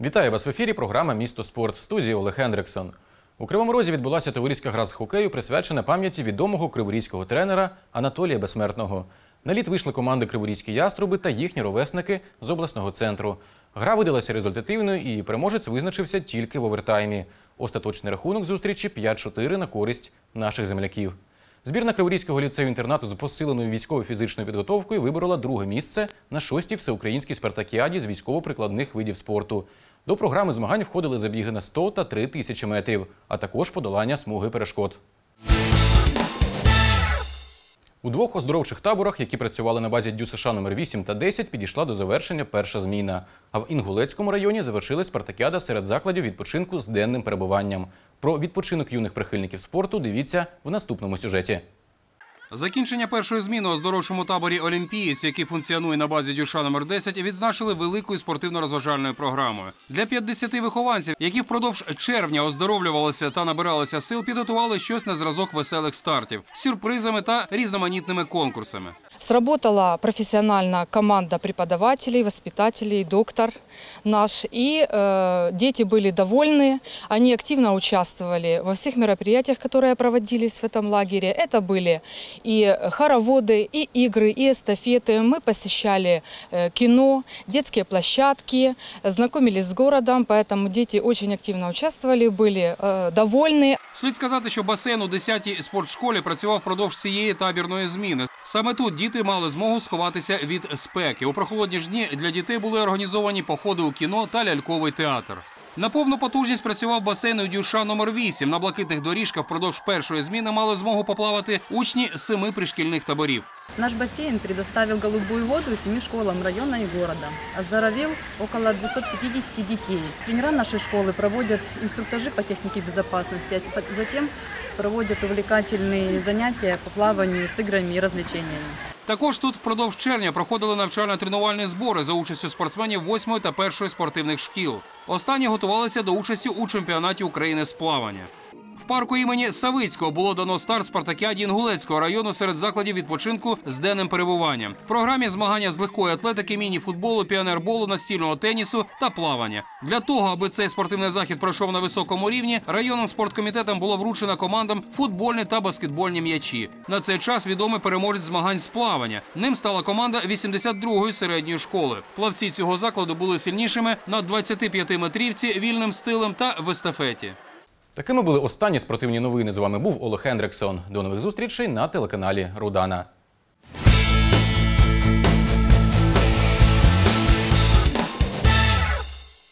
Вітаю вас в ефірі. Програма Місто спорт в студії Олег Хендриксон. У Кривому Розі відбулася товариська гра з хокею, присвячена пам'яті відомого криворізького тренера Анатолія Безсмертного. На лід вийшли команди Криворізькі яструби та їхні ровесники з обласного центру. Гра видалася результативною, і переможець визначився тільки в овертаймі. Остаточний рахунок зустрічі 5-4 на користь наших земляків. Збірна Криворізького ліцею інтернату з посиленою військово-фізичною підготовкою виборола друге місце на шостій всеукраїнській спартакіаді з військово-прикладних видів спорту. До програми змагань входили забіги на 100 та 3 тисячі метрів, а також подолання смуги перешкод. У двох оздоровчих таборах, які працювали на базі ДЮСШ номер 8 та 10, підійшла до завершення перша зміна. А в Інгулецькому районі завершилась спартакіада серед закладів відпочинку з денним перебуванням. Про відпочинок юних прихильників спорту дивіться в наступному сюжеті. Закінчення першої зміни у оздоровчому таборі Олімпієць, який функціонує на базі Дюша номер 10, відзначили великою спортивно-розважальною програмою. Для 50 вихованців, які впродовж червня оздоровлювалися та набиралися сил, підготували щось на зразок веселих стартів сюрпризами та різноманітними конкурсами. Сработала профессионально команда преподавателей, воспитателей, доктор наш. И э, дети были довольны. Они активно участвовали во всех мероприятиях, которые проводились в этом лагере. Это были и хороводы, и игры, и эстафеты. Мы посещали э, кино, детские площадки, знакомились с городом, поэтому дети очень активно участвовали, были э, довольны. Слід сказати, що басейн у 10-й спортшколі працював впродовж цієї табірної зміни. Саме тут діти мали змогу сховатися від спеки. У прохолодні ж дні для дітей були організовані походи у кіно та ляльковий театр. На повну потужність працював басейн Дюша номер 8 На блакитних доріжках впродовж першої зміни мали змогу поплавати учні семи пришкільних таборів. Наш бассейн предоставил голубую воду семи школам района и города. Оздоровил около 250 детей. Тренера нашей школы проводят инструктажи по технике безопасности, а затем проводят увлекательные занятия по плаванию с играми и развлечениями. Також тут впродовж червня проходили навчально-тренувальні збори за участю спортсменів 8 та 1 спортивних шкіл. Останні готувалися до участі у чемпіонаті України з плавання. В парку імені Савицького було дано старт спартакіаді Інгулецького району серед закладів відпочинку з денним перебуванням. В програмі змагання з легкої атлетики, міні-футболу, піонерболу, настільного тенісу та плавання. Для того, аби цей спортивний захід пройшов на високому рівні, районним спорткомітетом було вручено командам футбольні та баскетбольні м'ячі. На цей час відомий переможець змагань з плавання. Ним стала команда 82-ї середньої школи. Плавці цього закладу були сильнішими на 25-метрівці, вільним стилем та в естафеті. Такими були останні спортивні новини. З вами був Олег Хендриксон. До нових зустрічей на телеканалі Рудана.